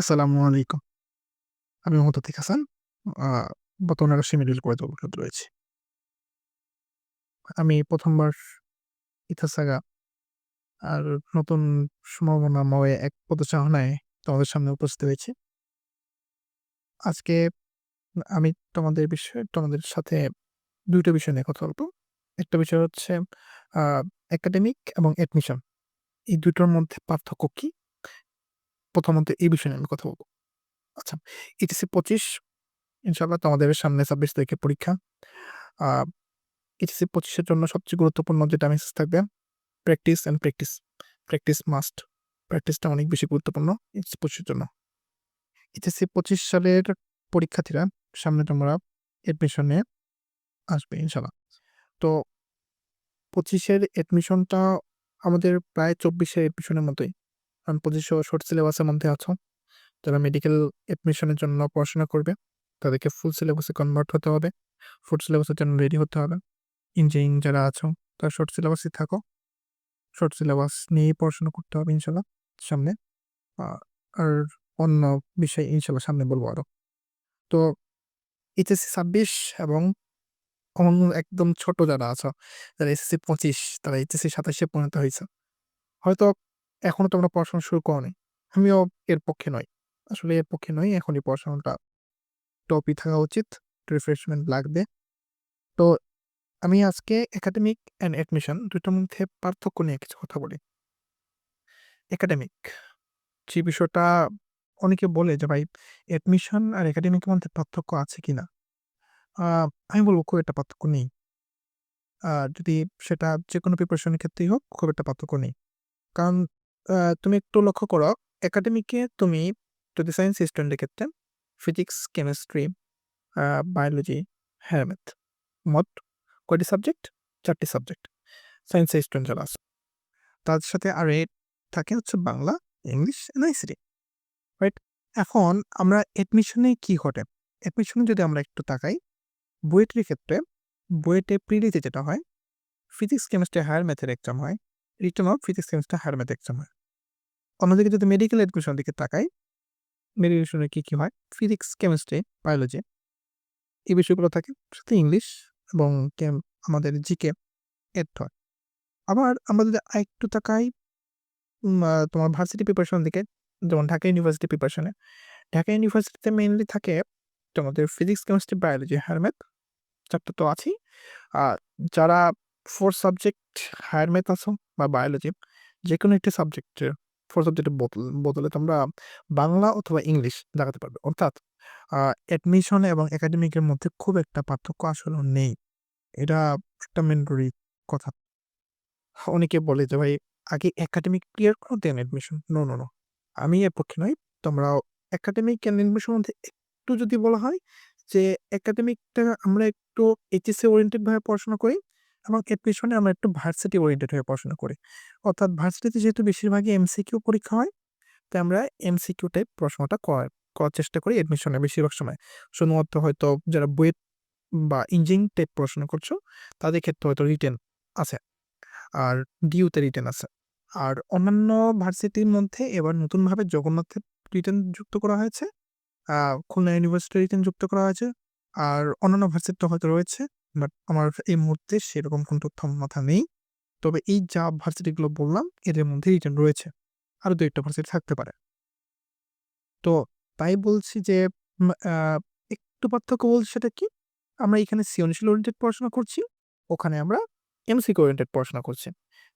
আসসালামু আলাইকুম। আমি মুতাতিক হাসান। বর্তমানে রাজশাহী মেডিকেল কলেজে অবস্থিত রয়েছি। আমি ১ম বার ইথাসাগা আর নতুন সম্ভাবনাময় এক প্রতিষ্ঠানে তোমাদের সামনে উপস্থিত হয়েছি। আজকে আমি তোমাদের বিষয়ে, তোমাদের সাথে ২ টা বিষয় নিয়ে কথা বলব। একটা বিষয় হচ্ছে একাডেমিক এবং অ্যাডমিশন। এই দুটোর মধ্যে পার্থক্য কি? প্রথমত এই বিষয় আমি কথা বলব আচ্ছা, এইচএসসি ২৫ ইনশাআল্লাহ তোমাদের সামনে ২৬ তারিখে পরীক্ষা। এইচএসসি ২৫ জন্য সবচেয়ে গুরুত্বপূর্ণ যেটা মেসেজ থাকবে practice and practice. Practice must. প্র্যাকটিসটা অনেক বেশি গুরুত্বপূর্ণ ২৫ এর জন্য। এইচএসসি ২৫ সালের পরীক্ষার্থীরা সামনে তোমরা অ্যাডমিশনে আসবে ইনশাআল্লাহ। তো ২৫ এর অ্যাডমিশনটা আমাদের প্রায় ২৪ এর অ্যাডমিশনের মতোই। কারণ ২৫ ও শর্ট সিলেবাসের মধ্যে আছো। যারা মেডিকেল অ্যাডমিশনের জন্য পড়াশোনা করবে তাদেরকে ফুল সিলেবাসে কনভার্ট হতে হবে। ফুল সিলেবাসের জন্য রেডি হতে হবে। ইঞ্জিনিয়ারিং যারা আছো তারা শর্ট সিলেবাসেই থাকো। শর্ট সিলেবাস নিয়েই পড়াশোনা করতে হবে ইনশাল্লাহ সামনে। আর অন্য বিষয় ইনশাল্লাহ সামনে বলব আরও। তো এইচএসসি ২৬ এবং অন্য একদম ছোট যারা আছো, যারা এসএসসি ২৫ তারা এইচএসসি ২৭ এ পরিণত হয়েছে হয়তো এখনও তোমরা পড়াশোনা শুরু করোনি। আমিও এর পক্ষে নই। আসলে এর পক্ষে নই। এখনই পড়াশোনাটা টপই থাকা উচিত। রিফ্রেশমেন্ট লাগবে। তো আমি আজকে একাডেমিক অ্যান্ড অ্যাডমিশন দুটোর মধ্যে পার্থক্য নিয়ে কিছু কথা বলি। একাডেমিক যে বিষয়টা অনেকে বলে যে, ভাই অ্যাডমিশন আর একাডেমিকের মধ্যে পার্থক্য আছে কি না আমি বলব খুব একটা পার্থক্য নেই। যদি সেটা যে কোনো প্রিপারেশনের ক্ষেত্রেই হোক, খুব একটা পার্থক্য নেই। কারণ তুমি একটু লক্ষ্য করো একাডেমিকে তুমি যদি সায়েন্স স্টুডেন্টের ক্ষেত্রে ফিজিক্স, কেমিস্ট্রি, বায়োলজি, হ্যাঁ ম্যাথ। মোট কয়টি সাবজেক্ট? চারটি সাবজেক্ট। সায়েন্সের স্টুডেন্ট যারা আছে। তার সাথে আর এ থাকে হচ্ছে বাংলা, ইংলিশ, এনআইসিটি। রাইট? এখন আমরা অ্যাডমিশনে কি ঘটে? অ্যাডমিশনে যদি আমরা একটু তাকাই, বুয়েটের ক্ষেত্রে বুয়েটে প্রিলিতে যেটা হয় ফিজিক্স, কেমিস্ট্রি, হায়ার ম্যাথের এক্সাম হয়। Written of physics, chemistry, higher math exam হয়। অন্যদিকে যদি মেডিকেল অ্যাডমিশনের দিকে তাকাই, মেডিকেশনে কী কী হয়? ফিজিক্স, কেমিস্ট্রি, বায়োলজি এই বিষয়গুলো থাকে। সাথে ইংলিশ এবং আমাদের জিকে এড হয়। আবার আমরা যদি আরেকটু তাকাই তোমার ভার্সিটি প্রিপারেশনের দিকে, যেমন ঢাকা ইউনিভার্সিটি প্রিপারেশনে। ঢাকা ইউনিভার্সিটিতে মেইনলি থাকে তোমাদের physics, chemistry, biology, higher math ৪ তো আছেই। আর যারা 4 সাবজেক্ট হায়ার ম্যাথ আছো বা বায়োলজি যে কোনো একটি সাবজেক্টের 4 সাবজেক্টের বদল বদলে তোমরা বাংলা অথবা ইংলিশ লাগাতে পারবে। অর্থাৎ অ্যাডমিশন এবং একাডেমিকের মধ্যে খুব একটা পার্থক্য আসলেও নেই। এটা একটা ম্যান্ডেটরি কথা। অনেকে বলে যে ভাই আগে একাডেমিক ক্লিয়ার করো then admission. No, no, no. আমি এর পক্ষে নই। তোমরা একাডেমিক অ্যান্ড অ্যাডমিশনের মধ্যে একটু যদি বলা হয় যে একাডেমিকটা আমরা একটু এইচএসসি ওরিয়েন্টেড ভাবে পড়াশোনা করি এবং অ্যাডমিশনে আমরা একটু ভার্সিটি ওরিয়েন্টেড হয়ে পড়াশোনা করি। অর্থাৎ ভার্সিটিতে যেহেতু বেশিরভাগই এমসিকিউ পরীক্ষা হয়, তাই আমরা এমসিকিউ টাইপ পড়াশোনাটা করার চেষ্টা করি অ্যাডমিশনে বেশিরভাগ সময়। শুধুমাত্র হয়তো যারা বুয়েট বা ইঞ্জিনিয়ারিং টাইপ পড়াশোনা করছ তাদের ক্ষেত্রে হয়তো রিটেন আছে। আর ডিইউতে রিটেন আছে। আর অন্যান্য ভার্সিটির মধ্যে এবার নতুনভাবে জগন্নাথের রিটেন যুক্ত করা হয়েছে। খুলনা ইউনিভার্সিটি রিটেন যুক্ত করা হয়েছে। আর অন্যান্য ভার্সিটিতে হয়তো রয়েছে। বাট আমার এই মুহূর্তে সেরকম কোনো তথ্য আমার মাথায় নেই। তবে এই যা ভার্সিটিগুলো বললাম, এদের মধ্যে রিটার্ন রয়েছে। আরও ২-১ টা ভার্সিটি থাকতে পারে। তো তাই বলছি যে একটু পার্থক্য বলছি সেটা কি? আমরা এখানে সৃজনশীল ওরিয়েন্টেড পড়াশোনা করছি। ওখানে আমরা এমসিকিউ ওরিয়েন্টেড পড়াশোনা করছি।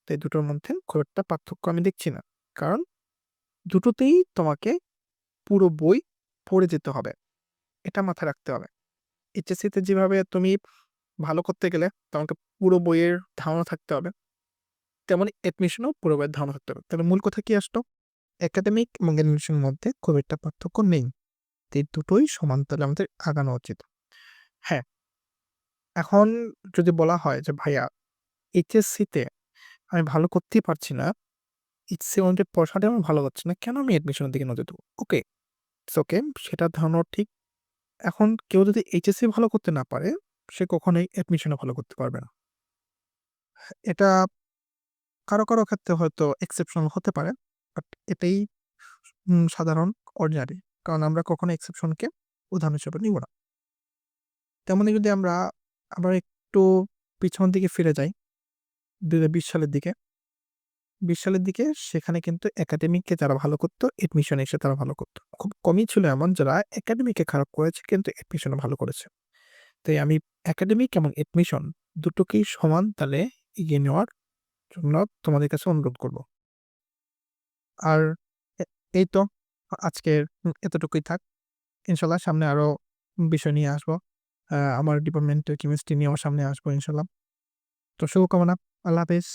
তো এই দুটোর মধ্যে খুব একটা পার্থক্য আমি দেখছি না। কারণ দুটোতেই তোমাকে পুরো বই পড়ে যেতে হবে। এটা মাথায় রাখতে হবে। এইচএসসিতে যেভাবে তুমি ভালো করতে গেলে তোমাকে পুরো বইয়ের ধারণা থাকতে হবে। তেমনি অ্যাডমিশনেও পুরো বইয়ের ধারণা থাকতে হবে। তাহলে মূল কথা কি আসলো? একাডেমিক এবং অ্যাডমিশনের মধ্যে খুব একটা পার্থক্য নেই। এই দুটোই সমান্তরালে আমাদের আগানো উচিত। হ্যাঁ। এখন যদি বলা হয় যে ভাইয়া এইচএসসিতে আমি ভালো করতেই পারছি না। ইচ্ছে ওরিয়েন্টেড পড়াশোনাটাই আমি ভালো করছি না। কেন আমি অ্যাডমিশনের দিকে নজর দেবো ওকে, ওকে সেটার ধারণাও ঠিক। এখন কেউ যদি এইচএসসি ভালো করতে না পারে, সে কখনোই অ্যাডমিশনে ভালো করতে পারবে না। এটা কারও, কারও ক্ষেত্রে হয়তো এক্সেপশনাল হতে পারে। বাট এটাই সাধারণ অর্ডিনারি। কারণ আমরা কখনো এক্সেপশনকে উদাহরণ হিসেবে নিব না। তেমনি যদি আমরা আবার একটু পিছনের দিকে ফিরে যাই ২০২০ সালের দিকে। ২০ সালের দিকে সেখানে কিন্তু একাডেমিকে যারা ভালো করত, অ্যাডমিশনে এসে তারা ভালো করতো খুব কমই ছিল এমন যারা একাডেমিকে খারাপ করেছে কিন্তু অ্যাডমিশনে ভালো করেছে। তাই আমি একাডেমিক এবং অ্যাডমিশন দুটোকেই সমান তালে এগিয়ে নেওয়ার জন্য তোমাদের কাছে অনুরোধ করব। আর এই তো, আজকের এতটুকুই থাক। ইনশাল্লাহ সামনে আরও বিষয় নিয়ে আসব। আমার ডিপার্টমেন্টের কেমিস্ট্রি নিয়েও সামনে আসব ইনশাল্লাহ তো শুভকামনা। আল্লাহ হাফেজ।